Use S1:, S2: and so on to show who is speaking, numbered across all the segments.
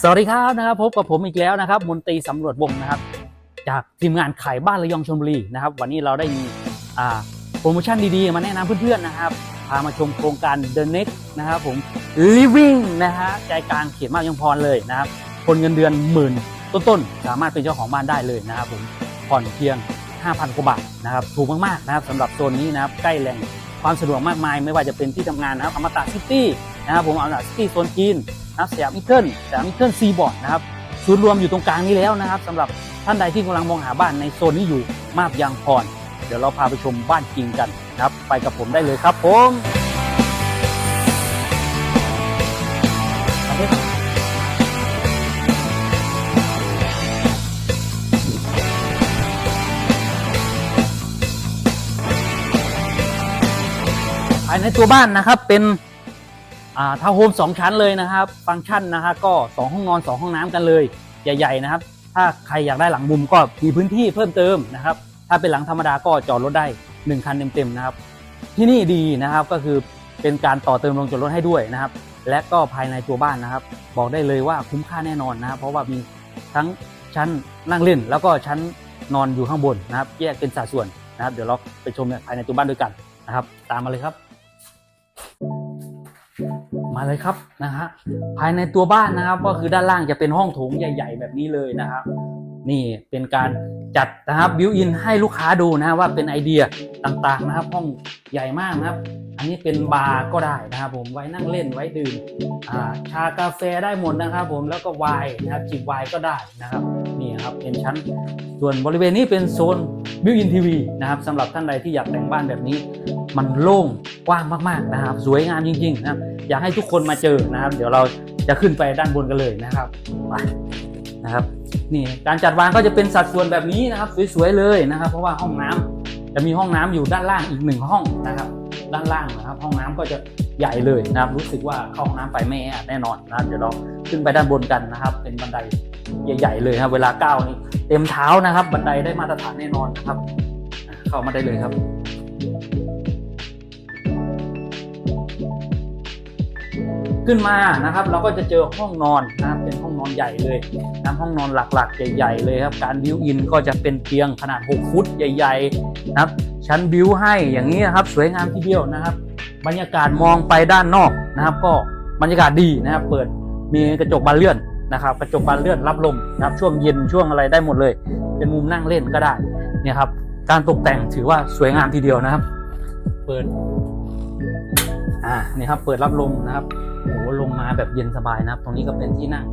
S1: สวัสดีครับนะครับพบกับผมอีกแล้วนะครับ มนตรีสำรวจวงนะครับ จากทีมงานขายบ้านระยองชลบุรีนะครับ วันนี้เราได้มีโปรโมชั่นดีๆ มาแนะนำเพื่อนๆนะครับพามาชมโครงการ The Next นะครับผม Living นะฮะใจกลางเขตมาบยังพรเลยนะครับ คนเงินเดือนหมื่นต้นๆ สามารถเป็นเจ้าของบ้านได้เลยนะครับผมผ่อนเพียง 5,000กว่าบาทนะครับถูกมากๆนะครับสำหรับโซนนี้นะครับใกล้แหล่งความสะดวกมากมาย ไม่ว่าจะเป็นที่ทำงานนะครับอมตะซิตี้นะครับผมอมตะซิตี้โซนจีน นะครับสยามอีเกิลสยามอีเกิลซีบอร์ดนะครับศูนย์รวมอยู่ตรงกลางนี้แล้วนะครับสำหรับท่านใดที่กำลังมองหาบ้านในโซนนี้อยู่มาบยางพร เดี๋ยวเราพาไปชมบ้านจริงกันนะครับ ไปกับผมได้เลยครับผมภายในตัวบ้านนะครับเป็น อ่าโฮมสองชั้นเลยนะครับ ฟังก์ชันนะฮะก็สองห้องนอนสองห้องน้ำกันเลย ใหญ่ ๆ นะครับ ถ้าใครอยากได้หลังมุมก็มีพื้นที่เพิ่มเติมนะครับ ถ้าเป็นหลังธรรมดาก็จอดรถได้ 1 คันเต็มๆนะครับ ที่นี่ดีนะครับก็คือเป็นการต่อเติมโรงจอดรถให้ด้วยนะครับ และก็ภายในตัวบ้านนะครับ บอกได้เลยว่าคุ้มค่าแน่นอนนะครับ เพราะว่ามีทั้งชั้นนั่งเล่น แล้วก็ชั้นนอนอยู่ข้างบนนะครับ แยกเป็นสัดส่วนนะครับ เดี๋ยวเราไปชมภายในตัวบ้านด้วยกันนะครับ ตามมาเลยครับ มาเลยครับนะฮะภายในตัวบ้านนะครับ ก็คือด้านล่างจะเป็นห้องโถงใหญ่ ๆ แบบนี้เลยนะครับนี่เป็นการจัดนะครับบิวอินให้ลูกค้าดูนะว่าเป็นไอเดียต่างๆนะครับ ห้องใหญ่มากนะครับ อันนี้เป็นบาร์ก็ได้นะครับผมไว้นั่งเล่นไว้ดื่มชากาแฟได้หมดนะครับ ผมแล้วก็ไวน์นะครับจิบไวน์ก็ได้นะครับ ครับเป็นชั้น ส่วนบริเวณนี้เป็นโซนบิวอินทีวีนะครับสำหรับท่านใดที่อยากแต่งบ้านแบบนี้ มันโล่งกว้างมากๆนะครับ สวยงามจริงๆนะครับอยากให้ทุกคนมาเจอนะครับ เดี๋ยวเราจะขึ้นไปด้านบนกันเลยนะครับไปนะครับนี่การจัดวางก็จะเป็นสัดส่วนแบบนี้นะครับ สวยๆเลยนะครับ เพราะว่าห้องน้ำจะมีห้องน้ำอยู่ด้านล่างอีกหนึ่งห้องนะครับ ด้านล่างนะครับ ห้องน้ำก็จะใหญ่เลยนะครับ รู้สึกว่าเข้าห้องน้ำไปไม่แออัดแน่นอนนะครับเดี๋ยวเราขึ้นไปด้านบนกันนะครับ เป็นบันได ใหญ่ๆเลยครับเวลาก้าวนี่เต็มเท้านะครับ บันไดได้มาตรฐานแน่นอนนะครับ เข้ามาได้เลยครับขึ้นมานะครับเราก็จะเจอห้องนอนนะครับเป็นห้องนอนใหญ่เลยนะห้องนอนหลักๆ ใหญ่ๆเลยครับการบิวอินก็จะเป็นเตียงขนาด 6 ฟุตใหญ่ๆนะครับชั้นบิวให้อย่างนี้นะครับสวยงามทีเดียวนะครับ บรรยากาศมองไปด้านนอกนะครับ ก็บรรยากาศดีนะครับ เปิดมีกระจกบานเลื่อน นะครับกระจกบานเลื่อนรับลมนะครับช่วงเย็นช่วงอะไรได้หมดเลย เป็นมุมนั่งเล่นก็ได้เนี่ยครับการตกแต่งถือว่าสวยงามทีเดียวนะครับ เปิดอ่านี่ครับเปิดรับลมนะครับโอ้ลงมาแบบเย็นสบายนะครับ ตรงนี้ก็เป็นที่นั่ง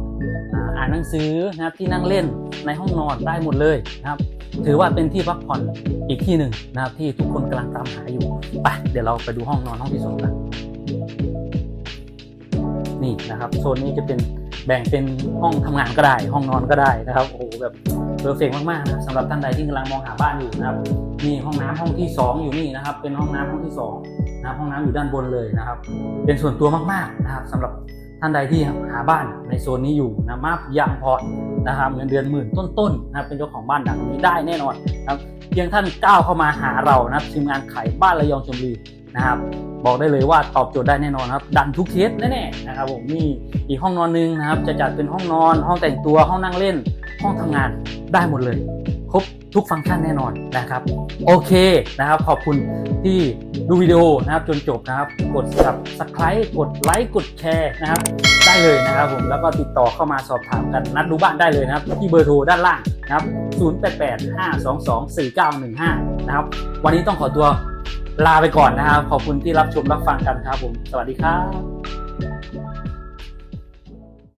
S1: อ่าอ่านหนังสือนะครับที่นั่งเล่นในห้องนอนได้หมดเลยนะครับ ถือว่าเป็นที่พักผ่อนอีกที่หนึ่งนะครับ ที่ทุกคนกำลังตามหาอยู่ไปเดี๋ยวเราไปดูห้องนอนห้องที่สองกันนี่นะครับโซนนี้จะเป็น แบ่งเป็นห้องทำงานก็ได้ ห้องนอนก็ได้นะครับโอ้โหแบบเพอร์เฟกมากๆนะครับสำหรับท่านใดที่กำลังมองหาบ้านอยู่นะครับมีห้องน้ำห้องที่สองอยู่นี่นะครับ เป็นห้องน้ำห้องที่สองนะครับห้องน้ำอยู่ด้านบนเลยนะครับ เป็นส่วนตัวมากๆนะครับสำหรับท่านใดที่หาบ้านในโซนนี้อยู่นะมาบยังพอนะครับเงินเดือนหมื่นต้นๆนะครับเป็นเจ้าของบ้านดังนี้ได้แน่นอนนะครับเพียงท่านก้าวเข้ามาหาเรานะครับทีมงานขายบ้านระยองชลบุรี นะครับ บอกได้เลยว่าตอบโจทย์ได้แน่นอนครับ ดันทุกเคสแน่ๆนะครับผมมีอีกห้องนอนหนึงนะครับ จะจัดเป็นห้องนอน ห้องแต่งตัวห้องนั่งเล่น ห้องทำงานได้หมดเลย ครบทุกฟังก์ชันแน่นอนนะครับ โอเคนะครับ ขอบคุณที่ดูวิดีโอนะครับจนจบนะครับ กด subscribe กดไลค์กดแชร์นะครับ ได้เลยนะครับผมแล้วก็ติดต่อเข้ามาสอบถามกันนัดดูบ้านได้เลยนะครับ ที่เบอร์โทรด้านล่างนะครับ 0885224915 นะครับ วันนี้ต้องขอตัว ลาไปก่อนนะครับขอบคุณที่รับชมรับฟังกันครับผม สวัสดีครับ